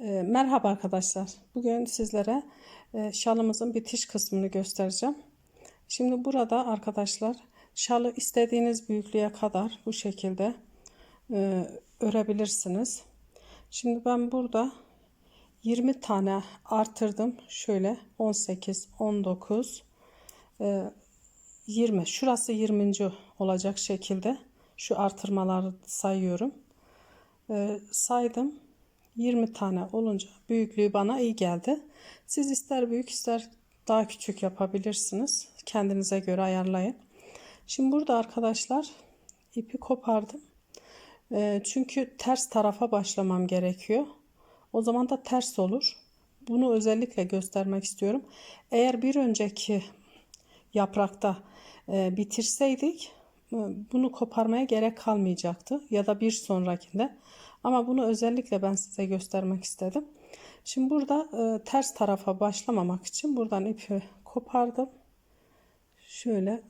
E, Merhaba arkadaşlar. Bugün sizlere e, şalımızın bitiş kısmını göstereceğim. Şimdi burada arkadaşlar şalı istediğiniz büyüklüğe kadar bu şekilde e, örebilirsiniz. Şimdi ben burada 20 tane artırdım. Şöyle 18, 19, e, 20. Şurası 20. olacak şekilde şu artırmaları sayıyorum. E, saydım. 20 tane olunca büyüklüğü bana iyi geldi. Siz ister büyük ister daha küçük yapabilirsiniz. Kendinize göre ayarlayın. Şimdi burada arkadaşlar ipi kopardım. E, çünkü ters tarafa başlamam gerekiyor. O zaman da ters olur. Bunu özellikle göstermek istiyorum. Eğer bir önceki yaprakta e, bitirseydik e, bunu koparmaya gerek kalmayacaktı ya da bir sonrakinde. Ama bunu özellikle ben size göstermek istedim. Şimdi burada e, ters tarafa başlamamak için buradan ipi kopardım. Şöyle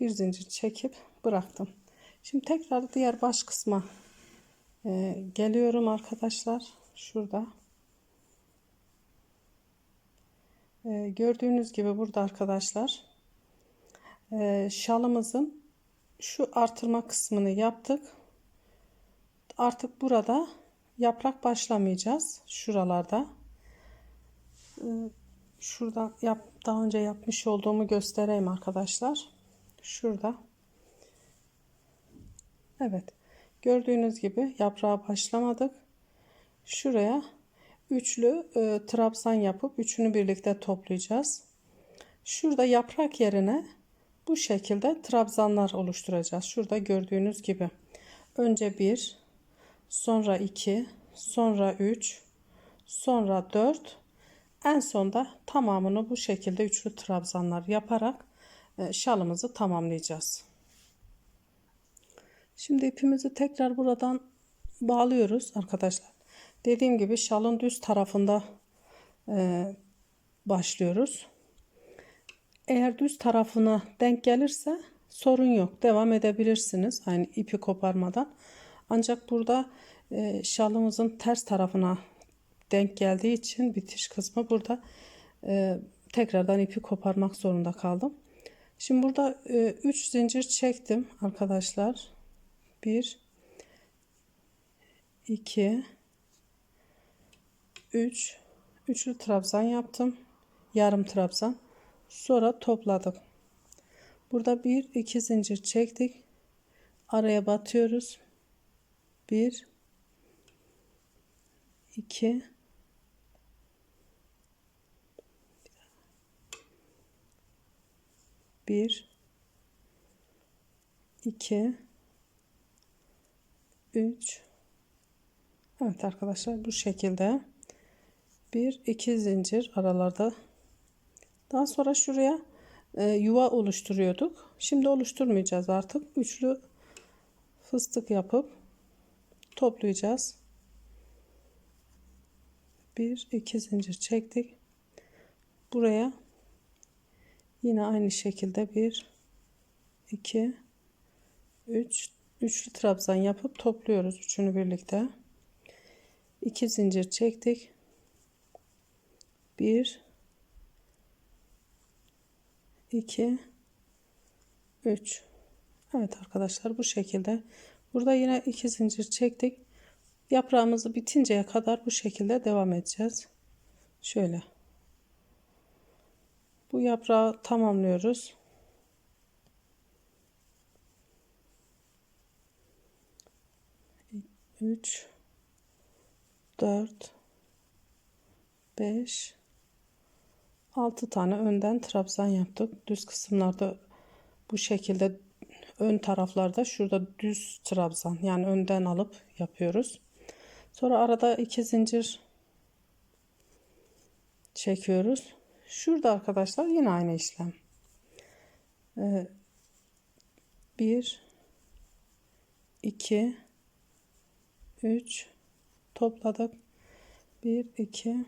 bir zincir çekip bıraktım. Şimdi tekrar diğer baş kısma e, geliyorum arkadaşlar. Şurada. E, gördüğünüz gibi burada arkadaşlar e, şalımızın şu artırma kısmını yaptık. Artık burada yaprak başlamayacağız. Şuralarda. E, şuradan yap, daha önce yapmış olduğumu göstereyim arkadaşlar. Şurada. Evet. Gördüğünüz gibi yaprağa başlamadık. Şuraya üçlü e, trabzan yapıp üçünü birlikte toplayacağız. Şurada yaprak yerine bu şekilde trabzanlar oluşturacağız. Şurada gördüğünüz gibi. Önce bir, sonra iki, sonra üç, sonra dört. En sonda tamamını bu şekilde üçlü trabzanlar yaparak e, şalımızı tamamlayacağız. Şimdi ipimizi tekrar buradan bağlıyoruz arkadaşlar. Dediğim gibi şalın düz tarafında e, başlıyoruz. Eğer düz tarafına denk gelirse sorun yok. Devam edebilirsiniz. Aynı ipi koparmadan. Ancak burada e, şalımızın ters tarafına denk geldiği için bitiş kısmı burada e, tekrardan ipi koparmak zorunda kaldım. Şimdi burada 3 e, zincir çektim arkadaşlar. 1 2 3 üçlü trabzan yaptım. Yarım trabzan. Sonra topladım. Burada bir iki zincir çektik. Araya batıyoruz. Bir. İki. Bir. İki. Üç. Evet arkadaşlar bu şekilde. Bir iki zincir aralarda. Daha sonra şuraya e, yuva oluşturuyorduk. Şimdi oluşturmayacağız artık. Üçlü fıstık yapıp toplayacağız. Bir iki zincir çektik. Buraya yine aynı şekilde bir iki üç üçlü trabzan yapıp topluyoruz üçünü birlikte. İki zincir çektik. Bir 2 3 Evet arkadaşlar bu şekilde burada yine iki zincir çektik. Yaprağımızı bitinceye kadar bu şekilde devam edeceğiz. Şöyle. Bu yaprağı tamamlıyoruz. Üç dört beş 6 tane önden trabzan yaptık. Düz kısımlarda bu şekilde ön taraflarda şurada düz trabzan yani önden alıp yapıyoruz. Sonra arada iki zincir çekiyoruz. Şurada arkadaşlar yine aynı işlem. Ee, bir, iki, üç topladık. Bir, iki,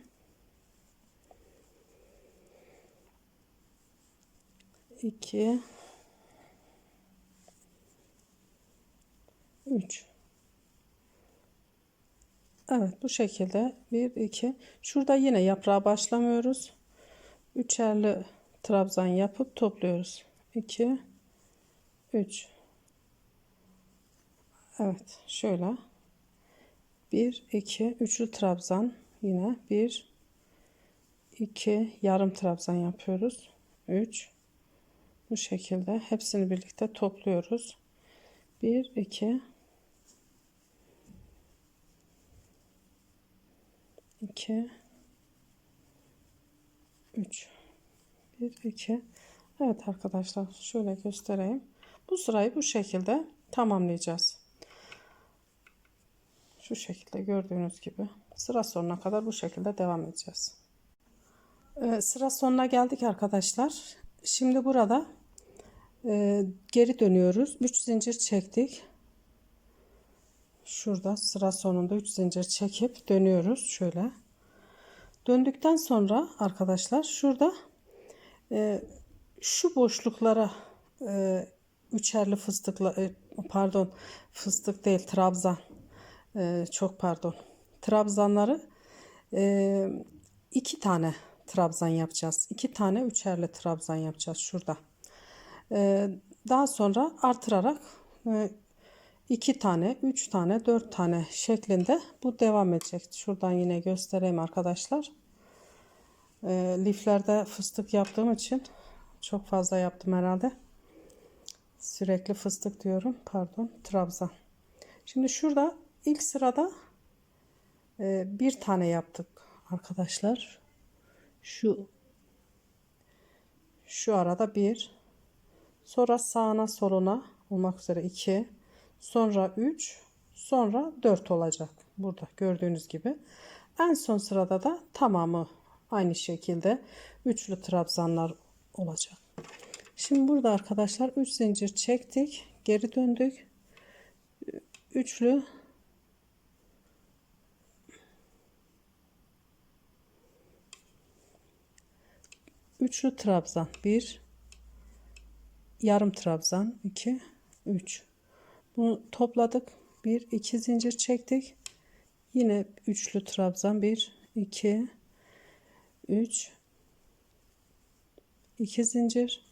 2 3 Evet bu şekilde. 1 2 şurada yine yaprağa başlamıyoruz. Üçerli trabzan yapıp topluyoruz. 2 3 Evet şöyle. 1 2 üçlü trabzan. Yine 1 2 yarım trabzan yapıyoruz. 3 bu şekilde hepsini birlikte topluyoruz. 1 2 2 3 1 2 Evet arkadaşlar şöyle göstereyim. Bu sırayı bu şekilde tamamlayacağız. Şu şekilde gördüğünüz gibi sıra sonuna kadar bu şekilde devam edeceğiz. Ee, sıra sonuna geldik arkadaşlar. Şimdi burada e, geri dönüyoruz. 3 zincir çektik. Şurada sıra sonunda 3 zincir çekip dönüyoruz şöyle. Döndükten sonra arkadaşlar şurada e, şu boşluklara e, üçerli fıstıkla e, pardon fıstık değil trabzan e, çok pardon trabzanları e, iki tane trabzan yapacağız. iki tane üçerli trabzan yapacağız şurada. E, daha sonra artırarak e, 2 tane, 3 tane, 4 tane şeklinde bu devam edecek. Şuradan yine göstereyim arkadaşlar. E, liflerde fıstık yaptığım için çok fazla yaptım herhalde. Sürekli fıstık diyorum. Pardon. Trabzan. Şimdi şurada ilk sırada e, bir tane yaptık arkadaşlar. Şu şu arada bir. Sonra sağına soluna olmak üzere iki. Sonra üç. Sonra dört olacak. Burada gördüğünüz gibi. En son sırada da tamamı aynı şekilde üçlü trabzanlar olacak. Şimdi burada arkadaşlar 3 zincir çektik. Geri döndük. Üçlü üçlü trabzan 1 yarım trabzan 2 3 bunu topladık. 1 2 zincir çektik. Yine üçlü trabzan. 1 2 3 2 zincir.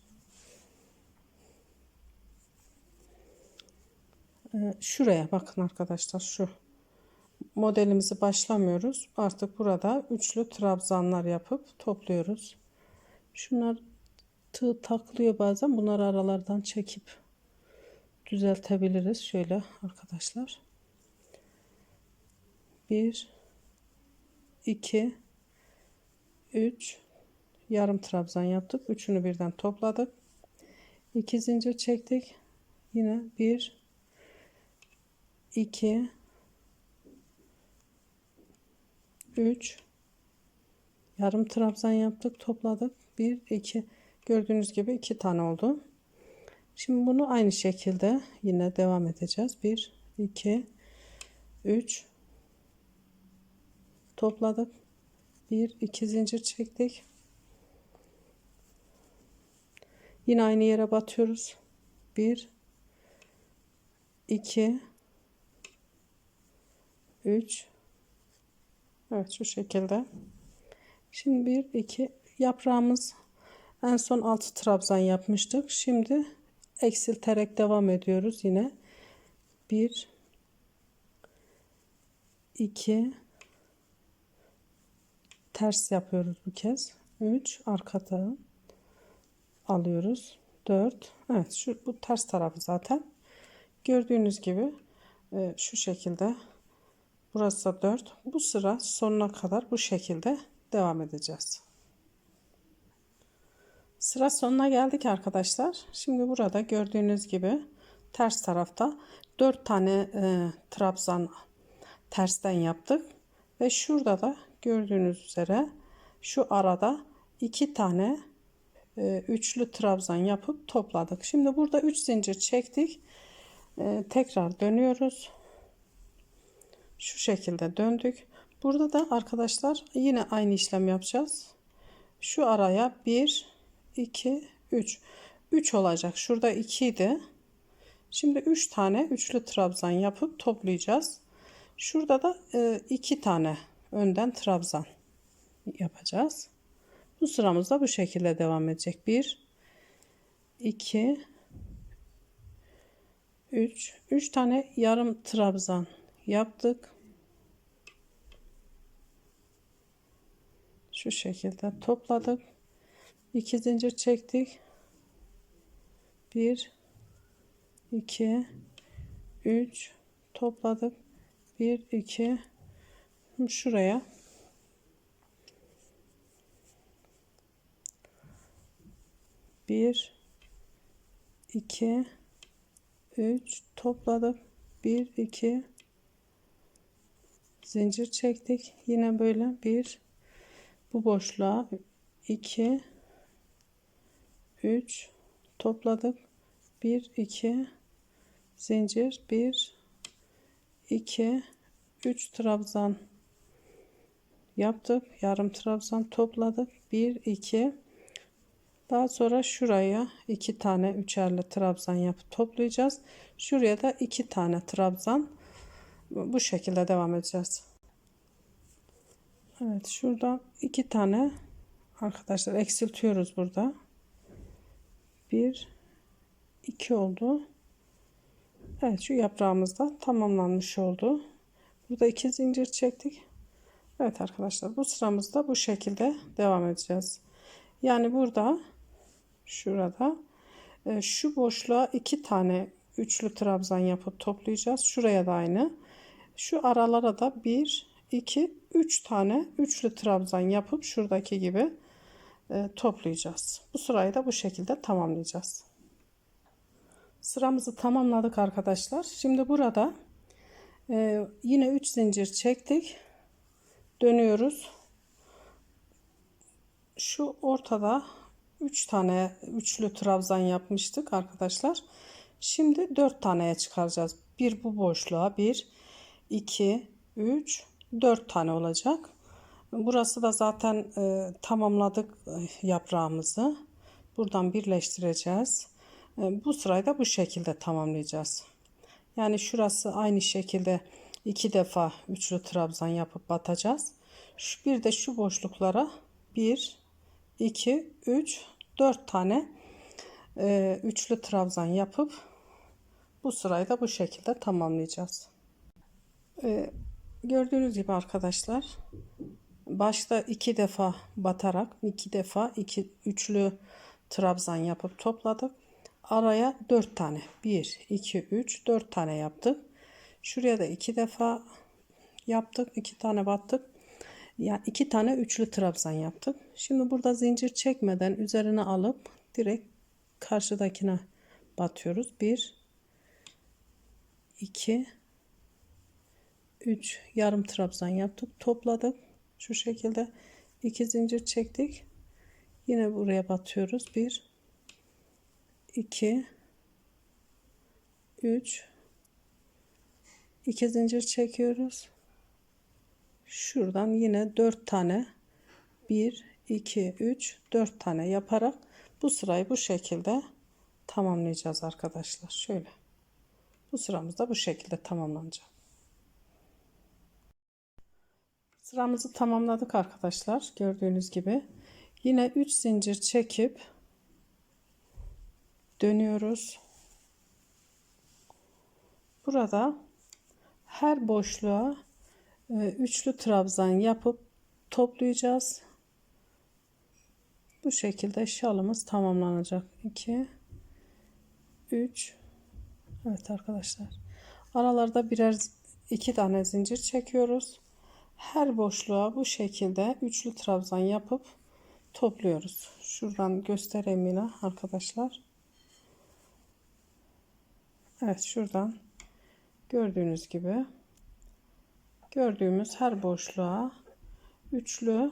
Ee, şuraya bakın arkadaşlar şu modelimizi başlamıyoruz. Artık burada üçlü trabzanlar yapıp topluyoruz. Şunlar tığ takılıyor bazen bunları aralardan çekip düzeltebiliriz. Şöyle arkadaşlar. 1 2 3 yarım trabzan yaptık. Üçünü birden topladık. 2 zincir çektik. Yine 1 2 3 yarım trabzan yaptık topladık. 1 2 gördüğünüz gibi iki tane oldu şimdi bunu aynı şekilde yine devam edeceğiz. 1 2 3 topladık. 1 2 zincir çektik. Yine aynı yere batıyoruz. 1 2 3 Evet şu şekilde. Şimdi bir iki. Yaprağımız en son 6 trabzan yapmıştık. Şimdi eksilterek devam ediyoruz yine. 1 2 ters yapıyoruz bu kez. 3 arka alıyoruz. 4 Evet şu bu ters tarafı zaten. Gördüğünüz gibi e, şu şekilde Burası 4. Bu sıra sonuna kadar bu şekilde devam edeceğiz. Sıra sonuna geldik arkadaşlar. Şimdi burada gördüğünüz gibi ters tarafta 4 tane e, trabzan tersten yaptık. Ve şurada da gördüğünüz üzere şu arada 2 tane e, üçlü trabzan yapıp topladık. Şimdi burada 3 zincir çektik. E, tekrar dönüyoruz şu şekilde döndük. Burada da arkadaşlar yine aynı işlem yapacağız. Şu araya 1 2 3 3 olacak. Şurada 2 idi. Şimdi 3 tane üçlü trabzan yapıp toplayacağız. Şurada da e, iki tane önden trabzan yapacağız. Bu sıramız da bu şekilde devam edecek. 1 2 3 3 tane yarım trabzan yaptık. Şu şekilde topladık. 2 zincir çektik. 1 2 3 topladık. 1 2 şuraya. Bir iki üç topladık. Bir iki. Zincir çektik. Yine böyle bir bu boşluğa iki üç. Topladık bir iki. Zincir. Bir iki. Üç trabzan yaptık yarım trabzan topladık bir iki. Daha sonra şuraya iki tane üçerli trabzan yapıp toplayacağız. Şuraya da iki tane trabzan. Bu şekilde devam edeceğiz. Evet şuradan iki tane arkadaşlar eksiltiyoruz burada bir iki oldu Evet şu yaprağımız da tamamlanmış oldu burada iki zincir çektik Evet arkadaşlar bu sıramızda bu şekilde devam edeceğiz. Yani burada şurada e, şu boşluğa iki tane üçlü trabzan yapıp toplayacağız. Şuraya da aynı. Şu aralara da bir, iki, üç tane üçlü trabzan yapıp şuradaki gibi toplayacağız. Bu sırayı da bu şekilde tamamlayacağız. Sıramızı tamamladık arkadaşlar. Şimdi burada e, yine 3 zincir çektik dönüyoruz. Şu ortada 3 tane üçlü trabzan yapmıştık arkadaşlar. Şimdi 4 taneye çıkaracağız. Bir bu boşluğa 1 2 3 4 tane olacak. Burası da zaten e, tamamladık e, yaprağımızı. Buradan birleştireceğiz. E, bu sırayı da bu şekilde tamamlayacağız. Yani şurası aynı şekilde iki defa üçlü trabzan yapıp batacağız. Şu bir de şu boşluklara 1 2 3 4 tane e, üçlü trabzan yapıp bu sırayı da bu şekilde tamamlayacağız. E, gördüğünüz gibi arkadaşlar başta iki defa batarak iki defa iki üçlü trabzan yapıp topladık. Araya 4 tane 1 2 3 4 tane yaptık. Şuraya da iki defa yaptık. iki tane battık. Yani iki tane üçlü trabzan yaptık. Şimdi burada zincir çekmeden üzerine alıp direkt karşıdakine batıyoruz. Bir, iki, üç yarım trabzan yaptık. Topladık. Şu şekilde iki zincir çektik. Yine buraya batıyoruz. Bir, iki, üç, iki zincir çekiyoruz. Şuradan yine 4 tane 1 2 3 4 tane yaparak bu sırayı bu şekilde tamamlayacağız arkadaşlar. Şöyle. Bu sıramız da bu şekilde tamamlanacak. Sıramızı tamamladık arkadaşlar. Gördüğünüz gibi. Yine 3 zincir çekip dönüyoruz. Burada her boşluğa e, üçlü trabzan yapıp toplayacağız. Bu şekilde şalımız tamamlanacak. 2 3 Evet arkadaşlar. Aralarda birer iki tane zincir çekiyoruz. Her boşluğa bu şekilde üçlü trabzan yapıp topluyoruz. Şuradan göstereyim yine arkadaşlar. Evet şuradan gördüğünüz gibi gördüğümüz her boşluğa üçlü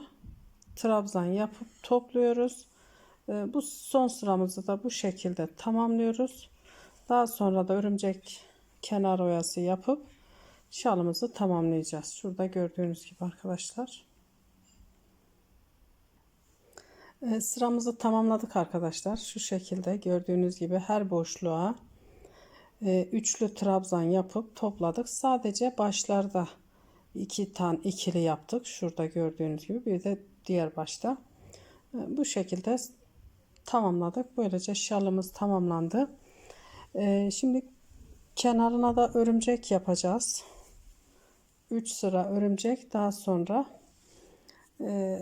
trabzan yapıp topluyoruz. Ee, bu son sıramızı da bu şekilde tamamlıyoruz. Daha sonra da örümcek kenar oyası yapıp şalımızı tamamlayacağız. Şurada gördüğünüz gibi arkadaşlar. Ee, sıramızı tamamladık arkadaşlar. Şu şekilde gördüğünüz gibi her boşluğa e, üçlü trabzan yapıp topladık. Sadece başlarda iki tane ikili yaptık. Şurada gördüğünüz gibi bir de diğer başta. E, bu şekilde tamamladık. Böylece şalımız tamamlandı. E, şimdi kenarına da örümcek yapacağız. 3 sıra örümcek daha sonra e,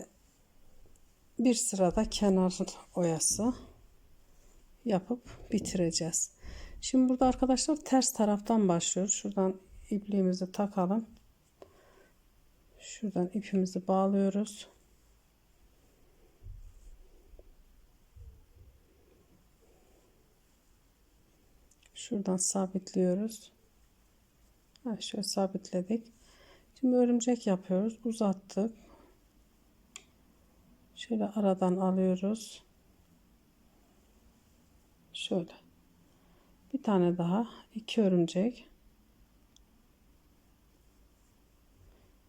bir sırada kenar oyası yapıp bitireceğiz. Şimdi burada arkadaşlar ters taraftan başlıyoruz. Şuradan ipliğimizi takalım. Şuradan ipimizi bağlıyoruz. Şuradan sabitliyoruz. Şöyle sabitledik. Şimdi örümcek yapıyoruz. Uzattık. Şöyle aradan alıyoruz. Şöyle. Bir tane daha. iki örümcek.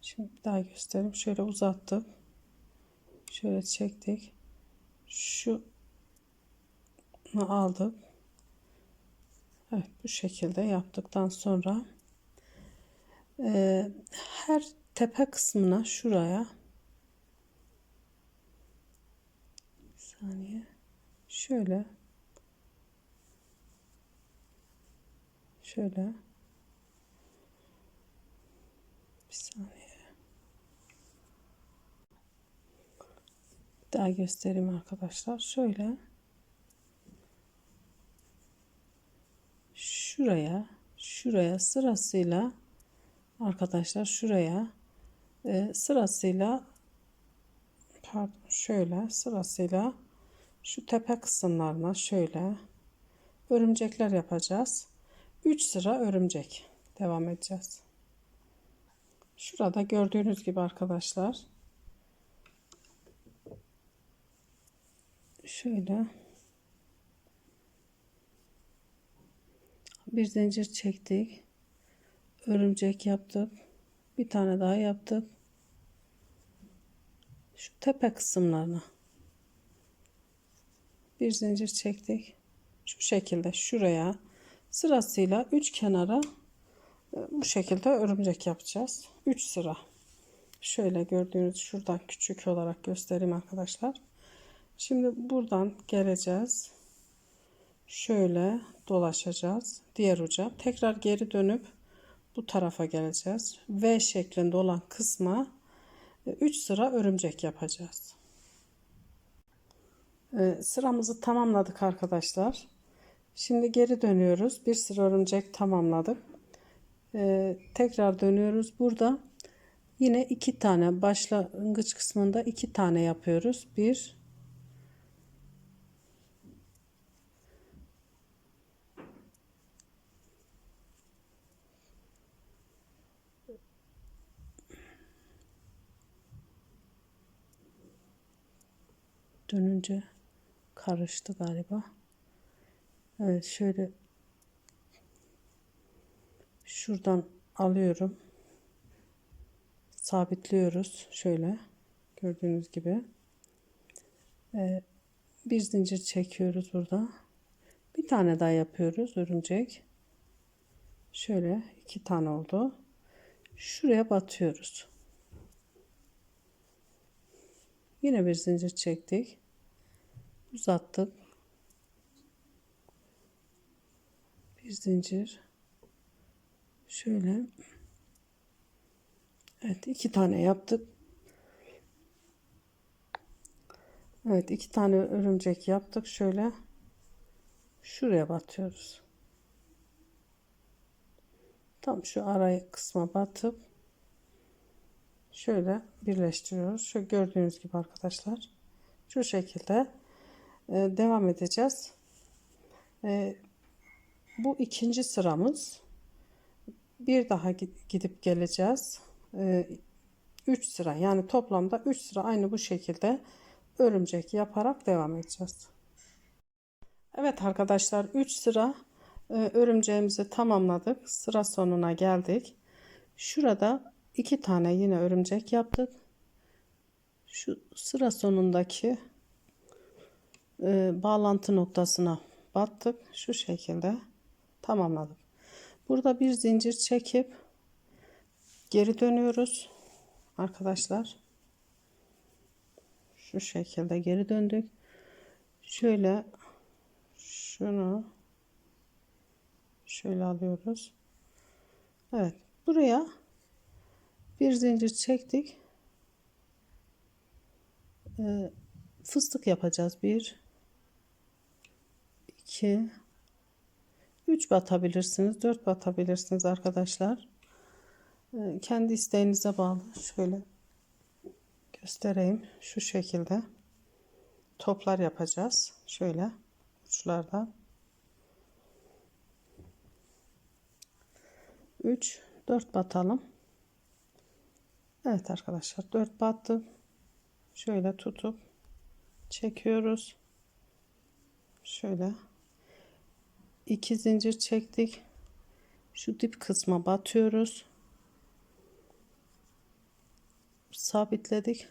Şimdi bir daha göstereyim. Şöyle uzattık. Şöyle çektik. Şu aldık. Evet bu şekilde yaptıktan sonra e, her tepe kısmına şuraya. Bir saniye. Şöyle. Şöyle. Bir saniye. Daha göstereyim arkadaşlar. Şöyle. Şuraya şuraya sırasıyla arkadaşlar şuraya e, sırasıyla pardon şöyle sırasıyla şu tepe kısımlarına şöyle örümcekler yapacağız. 3 sıra örümcek devam edeceğiz. Şurada gördüğünüz gibi arkadaşlar şöyle bir zincir çektik örümcek yaptık bir tane daha yaptık şu tepe kısımlarına. Bir zincir çektik. Şu şekilde şuraya. Sırasıyla üç kenara e, bu şekilde örümcek yapacağız. 3 sıra. Şöyle gördüğünüz şuradan küçük olarak göstereyim arkadaşlar. Şimdi buradan geleceğiz. Şöyle dolaşacağız. Diğer uca. Tekrar geri dönüp bu tarafa geleceğiz V şeklinde olan kısma 3 sıra örümcek yapacağız. Ee, sıramızı tamamladık arkadaşlar. Şimdi geri dönüyoruz. Bir sıra örümcek tamamladık. Ee, tekrar dönüyoruz. Burada yine iki tane başlangıç kısmında iki tane yapıyoruz. Bir dönünce karıştı galiba. Evet şöyle şuradan alıyorum. Sabitliyoruz şöyle gördüğünüz gibi. Ee, bir zincir çekiyoruz burada. Bir tane daha yapıyoruz örümcek. Şöyle iki tane oldu. Şuraya batıyoruz. Yine bir zincir çektik. Uzattık. Bir zincir. Şöyle. Evet iki tane yaptık. Evet iki tane örümcek yaptık. Şöyle şuraya batıyoruz. Tam şu arayı kısma batıp şöyle birleştiriyoruz. Şu gördüğünüz gibi arkadaşlar. Şu şekilde e, devam edeceğiz. E, bu ikinci sıramız. Bir daha gidip geleceğiz. 3 e, sıra yani toplamda 3 sıra aynı bu şekilde örümcek yaparak devam edeceğiz. Evet arkadaşlar 3 sıra örümceğimizi tamamladık. Sıra sonuna geldik. Şurada iki tane yine örümcek yaptık. Şu sıra sonundaki e, bağlantı noktasına battık. Şu şekilde tamamladık. Burada bir zincir çekip geri dönüyoruz arkadaşlar. Şu şekilde geri döndük. Şöyle şunu şöyle alıyoruz. Evet. Buraya bir zincir çektik. Ee, fıstık yapacağız. Bir, iki, üç batabilirsiniz. Dört batabilirsiniz arkadaşlar. Ee, kendi isteğinize bağlı. Şöyle göstereyim. Şu şekilde toplar yapacağız. Şöyle uçlarda. 3 4 batalım. Evet arkadaşlar 4 battım. Şöyle tutup çekiyoruz. Şöyle iki zincir çektik. Şu dip kısma batıyoruz. Sabitledik.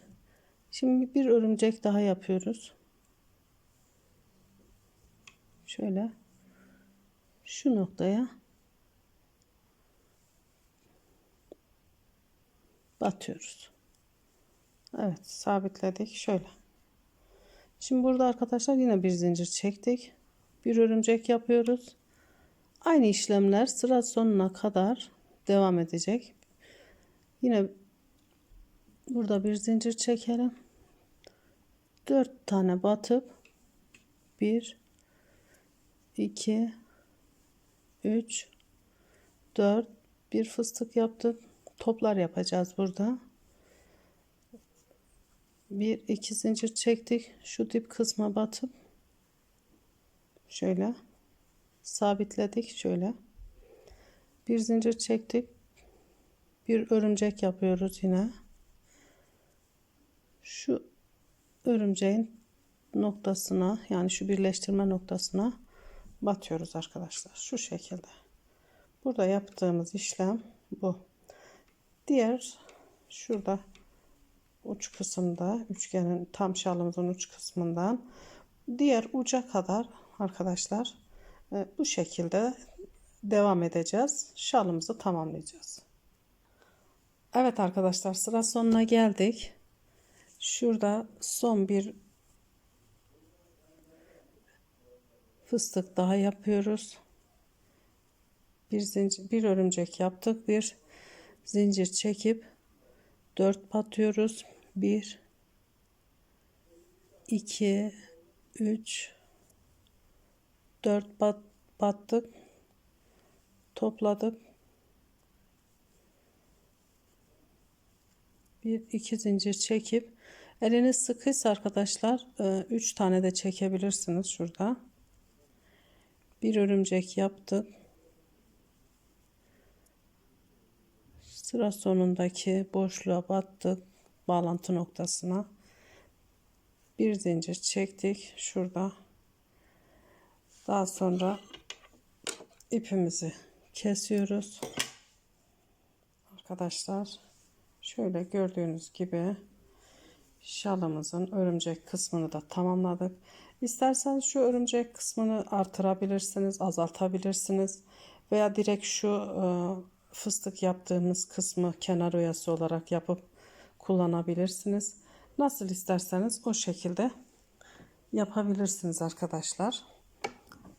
Şimdi bir örümcek daha yapıyoruz. Şöyle şu noktaya batıyoruz. Evet sabitledik şöyle. Şimdi burada arkadaşlar yine bir zincir çektik. Bir örümcek yapıyoruz. Aynı işlemler sıra sonuna kadar devam edecek. Yine burada bir zincir çekelim. 4 tane batıp 1 2 3 4 bir fıstık yaptık toplar yapacağız burada. Bir iki zincir çektik. Şu dip kısma batıp şöyle sabitledik şöyle. Bir zincir çektik. Bir örümcek yapıyoruz yine. Şu örümceğin noktasına yani şu birleştirme noktasına batıyoruz arkadaşlar. Şu şekilde. Burada yaptığımız işlem bu. Diğer şurada uç kısımda üçgenin tam şalımızın uç kısmından diğer uca kadar arkadaşlar e, bu şekilde devam edeceğiz. Şalımızı tamamlayacağız. Evet arkadaşlar sıra sonuna geldik. Şurada son bir fıstık daha yapıyoruz. Bir zincir, bir örümcek yaptık. Bir zincir çekip 4 batıyoruz. 1 2 3 4 bat, battık. Topladık. Bir iki zincir çekip eliniz sıkıysa arkadaşlar 3 e, tane de çekebilirsiniz şurada. Bir örümcek yaptık. Sıra sonundaki boşluğa battık. Bağlantı noktasına. Bir zincir çektik. Şurada. Daha sonra ipimizi kesiyoruz. Arkadaşlar şöyle gördüğünüz gibi şalımızın örümcek kısmını da tamamladık. İsterseniz şu örümcek kısmını artırabilirsiniz, azaltabilirsiniz veya direkt şu e, fıstık yaptığımız kısmı kenar oyası olarak yapıp kullanabilirsiniz. Nasıl isterseniz o şekilde yapabilirsiniz arkadaşlar.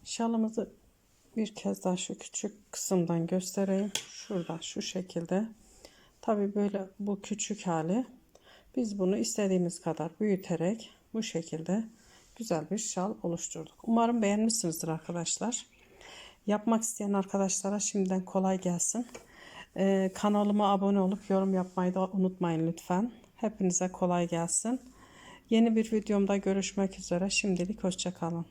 Şalımızı bir kez daha şu küçük kısımdan göstereyim. Şurada şu şekilde. Tabi böyle bu küçük hali. Biz bunu istediğimiz kadar büyüterek bu şekilde güzel bir şal oluşturduk. Umarım beğenmişsinizdir arkadaşlar. Yapmak isteyen arkadaşlara şimdiden kolay gelsin. Ee, kanalıma abone olup yorum yapmayı da unutmayın lütfen. Hepinize kolay gelsin. Yeni bir videomda görüşmek üzere. Şimdilik hoşçakalın.